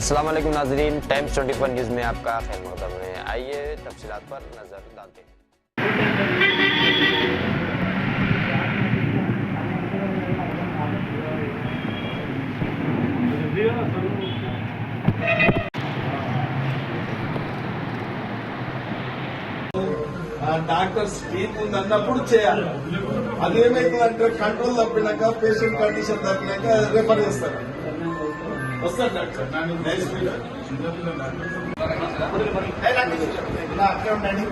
अस्सलाम वालेकुम नाजरीन टाइम्स 24 न्यूज़ में आपका खैर मकदम है आइए तफसीलात पर नज़र डालते हैं ఆ డాక్టర్ స్ట్రీట్ ఉంది అన్నప్పుడు చేయాలి అదేమైతుందంటే కంట్రోల్ తప్పినాక పేషెంట్ కండిషన్ తప్పినాక రెఫర్ చేస్తారు డాక్టర్ ఉండండి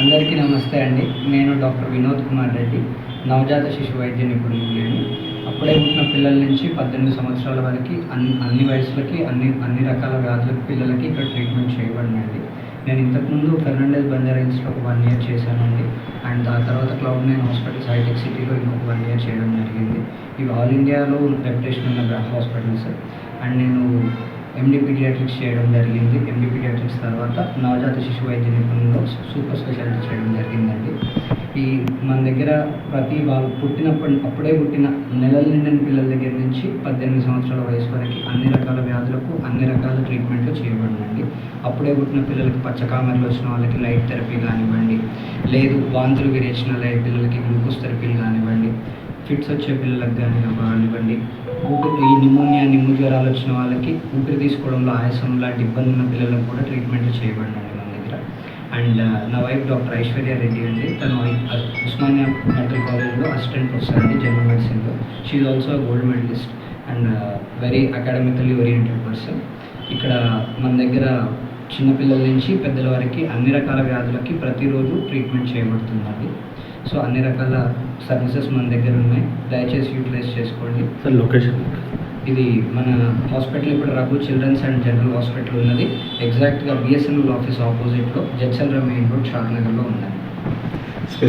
అందరికీ నమస్తే అండి. నేను డాక్టర్ వినోద్ కుమార్ రెడ్డి. నవజాత శిశు వైద్య నిపుణుడిని అప్పుడే పుట్టిన పిల్లల నుంచి పద్దెనిమిది సంవత్సరాల వరకు అన్ని అన్ని వయసులకి అన్ని అన్ని రకాల వ్యాధులకు పిల్లలకి ఇక్కడ ట్రీట్మెంట్ చేయబడినండి నేను ఇంతకుముందు ఫెర్నాండెస్ బంజారాయిల్స్లో ఒక వన్ ఇయర్ చేశానండి. అండ్ దాని తర్వాత క్లౌడ్ నైన్ హాస్పిటల్స్ హైటెక్ సిటీలో ఇంకొక వన్ ఇయర్ చేయడం జరిగింది. ఇవి ఆల్ ఇండియాలో రెప్యుటేషన్ ఉన్న హాస్పిటల్స్. అండ్ నేను ఎండి పీడియాట్రిక్స్ చేయడం జరిగింది. ఎండి పీడియాట్రిక్స్ తర్వాత నవజాత శిశు వైద్య నిపుణులు సూపర్ స్పెషాలిటీ చేయడం జరిగిందండి. ఈ మన దగ్గర ప్రతి వాళ్ళు పుట్టినప్పటి అప్పుడే పుట్టిన నెలల నిండిన పిల్లల దగ్గర నుంచి పద్దెనిమిది సంవత్సరాల వయసు వరకు అన్ని రకాల వ్యాధులకు అన్ని రకాల ట్రీట్మెంట్లు చేయబడిందండి అప్పుడే పుట్టిన పిల్లలకి పచ్చకామర్లు వచ్చిన వాళ్ళకి లైట్ థెరపీ కానివ్వండి లేదు వాంతులు విరేచిన లైట్ పిల్లలకి గ్లూకోజ్ థెరపీలు కానివ్వండి ఫిట్స్ వచ్చే పిల్లలకు కానీ కానివ్వండి ఊపిరి ఈ నిమోనియా నిమ్ము జ్వరాలు వచ్చిన వాళ్ళకి ఊపిరి తీసుకోవడంలో ఆయాసం లాంటి ఇబ్బంది ఉన్న పిల్లలకు కూడా ట్రీట్మెంట్ చేయబడినండి మన దగ్గర. అండ్ నా వైఫ్ డాక్టర్ ఐశ్వర్య రెడ్డి అండి. తను ఉస్మానియా మెడికల్ కాలేజ్లో అసిస్టెంట్ ప్రొఫెసర్ అండి జనరల్ మెడిసిన్లో she's also gold medalist and very academically oriented person ఇక్కడ మన దగ్గర చిన్నపిల్లల నుంచి పెద్దల వరకు అన్ని రకాల వ్యాధులకి ప్రతిరోజు ట్రీట్మెంట్ చేయబడుతుందండి సో అన్ని రకాల సర్వీసెస్ మన దగ్గర ఉన్నాయి. దయచేసి యూటిలైజ్ చేసుకోండి. సార్ లొకేషన్ ఇది మన హాస్పిటల్ ఇప్పుడు Raghu children's and general hospital ఉన్నది. ఎగ్జాక్ట్గా బిఎస్ఎన్ఎల్ ఆఫీస్ ఆపోజిట్లో జడ్చంద్ర మెయిన్ రోడ్ షాద్నగర్లో ఉందండి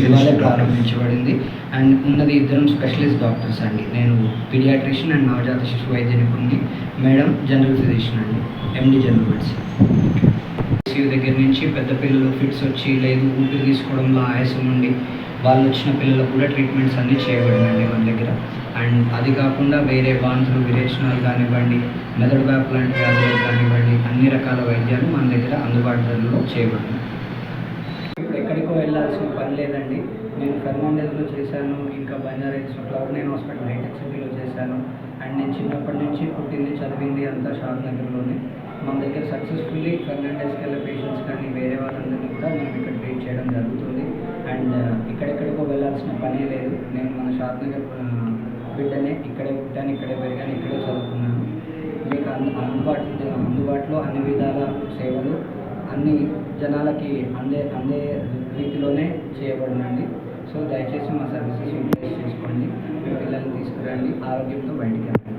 ఇవాళే ప్రారంభించబడింది అండ్ ఉన్నది ఇద్దరం స్పెషలిస్ట్ డాక్టర్స్ అండి. నేను పీడియాట్రిషియన్ అండ్ నవజాత శిశు వైద్య నిపుణుని. మేడం జనరల్ ఫిజిషియన్ అండి. ఎండి జనరల్ మెడిసిన్ దగ్గర నుంచి పెద్ద పిల్లలు ఫిట్స్ వచ్చి లేదు ఊపిరి తీసుకోవడంలో ఆయాసం ఉండి వాళ్ళు వచ్చిన పిల్లలకు కూడా ట్రీట్మెంట్స్ అన్నీ చేయబడినండి మన దగ్గర. అండ్ అది కాకుండా వేరే వాంతులు విరేచనాలు కానివ్వండి మెదడు వ్యాప్ లాంటి వ్యాధులు కానివ్వండి అన్ని రకాల వైద్యాలు మన దగ్గర అందుబాటులో చేయబడినాయి ఎక్కడికో వెళ్ళాల్సిన పని లేదండి. నేను ఫెర్మాండేజ్లో చేశాను ఇంకా బంజారాహిల్స్ క్లౌడ్ నేను హాస్పిటల్ హైటెక్ సిటీలో చేశాను. అండ్ నేను చిన్నప్పటి నుంచి పుట్టింది చదివింది అంతా షాద్ నగర్లోనే. మన దగ్గర సక్సెస్ఫుల్లీ ఫెర్నాండెస్కి వెళ్ళే పేషెంట్స్ కానీ వేరే వాళ్ళందరినీ కూడా మనం ఇక్కడ ట్రీట్ చేయడం జరుగుతుంది. అండ్ ఇక్కడెక్కడికో వెళ్ళాల్సిన పని లేదు. నేను మన షాద్ నగర్ బిడ్డనే ఇక్కడే పుట్టాను ఇక్కడే పెరిగాను ఇక్కడే చదువుకున్నాను. మీకు అందు అందుబాటు అందుబాటులో అన్ని విధాల సేవలు అన్ని జనాలకి అందే అందే లోనే చేయబడినండి. సో దయచేసి మా సర్వీసెస్ యూటిలైజ్ చేసుకోండి. మీ పిల్లల్ని తీసుకురండి. ఆరోగ్యంతో బయటికి రండి